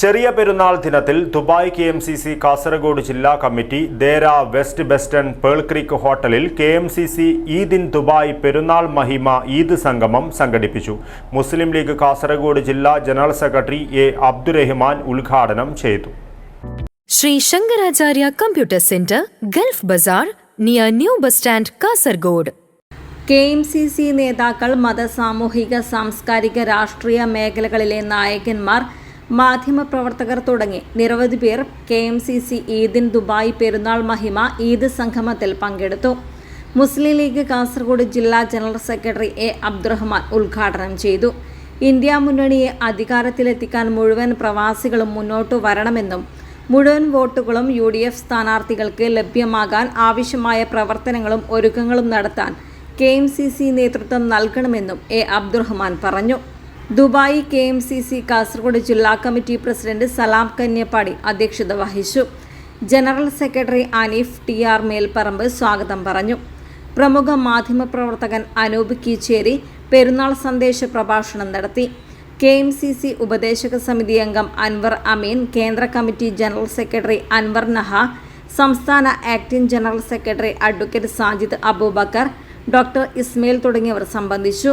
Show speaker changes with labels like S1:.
S1: ചെറിയ പെരുന്നാൾ ദിനത്തിൽ Dubai K M C C Kasaragod ജില്ലാ committee Deira West Beston Pearl Creek ഹോട്ടലിൽ കെ എം സി സി ഈദിൻ ദുബായ് പെരുന്നാൾ മഹിമ ഈദ് സംഗമം സംഘടിപ്പിച്ചു. മുസ്ലിം ലീഗ് കാസർഗോഡ് ജില്ലാ ജനറൽ സെക്രട്ടറി എ അബ്ദുറഹ്മാൻ ഉദ്ഘാടനം ചെയ്തു.
S2: Shri Shankaracharya computer centre Gulf Bazar near new bus stand Kasaragod.
S3: K M C C നേതാക്കൾ മത സാമൂഹിക സാംസ്കാരിക രാഷ്ട്രീയ മേഖലകളിലെ നായകന്മാർ മാധ്യമപ്രവർത്തകർ തുടങ്ങി. നിരവധി പേർ കെ എം സി സി ഈദിൻ ദുബായ് പെരുന്നാൾ മഹിമ ഈദ് സംഗമത്തിൽ പങ്കെടുത്തു. മുസ്ലിം ലീഗ് കാസർഗോഡ് ജില്ലാ ജനറൽ സെക്രട്ടറി എ അബ്ദുറഹ്മാൻ ഉദ്ഘാടനം ചെയ്തു. ഇന്ത്യ മുന്നണിയെ അധികാരത്തിലെത്തിക്കാൻ മുഴുവൻ പ്രവാസികളും മുന്നോട്ടു വരണമെന്നും മുഴുവൻ വോട്ടുകളും യു ഡി എഫ് സ്ഥാനാർത്ഥികൾക്ക് ലഭ്യമാകാൻ ആവശ്യമായ പ്രവർത്തനങ്ങളും ഒരുക്കങ്ങളും നടത്താൻ കെ എം സി സി നേതൃത്വം നൽകണമെന്നും എ അബ്ദുറഹ്മാൻ പറഞ്ഞു. Dubai K M C C Kasaragod ജില്ലാ കമ്മിറ്റി പ്രസിഡന്റ് സലാം കന്യപ്പാടി അധ്യക്ഷത വഹിച്ചു. General secretary Aneef T R Melparamba സ്വാഗതം പറഞ്ഞു. പ്രമുഖ മാധ്യമപ്രവർത്തകൻ അനൂപ് കീച്ചേരി പെരുന്നാൾ സന്ദേശ പ്രഭാഷണം നടത്തി. കെ എം സി സി ഉപദേശക സമിതി അംഗം അൻവർ അമീൻ കേന്ദ്ര committee general secretary Anwar Naha സംസ്ഥാന acting general secretary advocate Sajid Aboobacker doctor Ismail തുടങ്ങിയവർ സംബന്ധിച്ചു.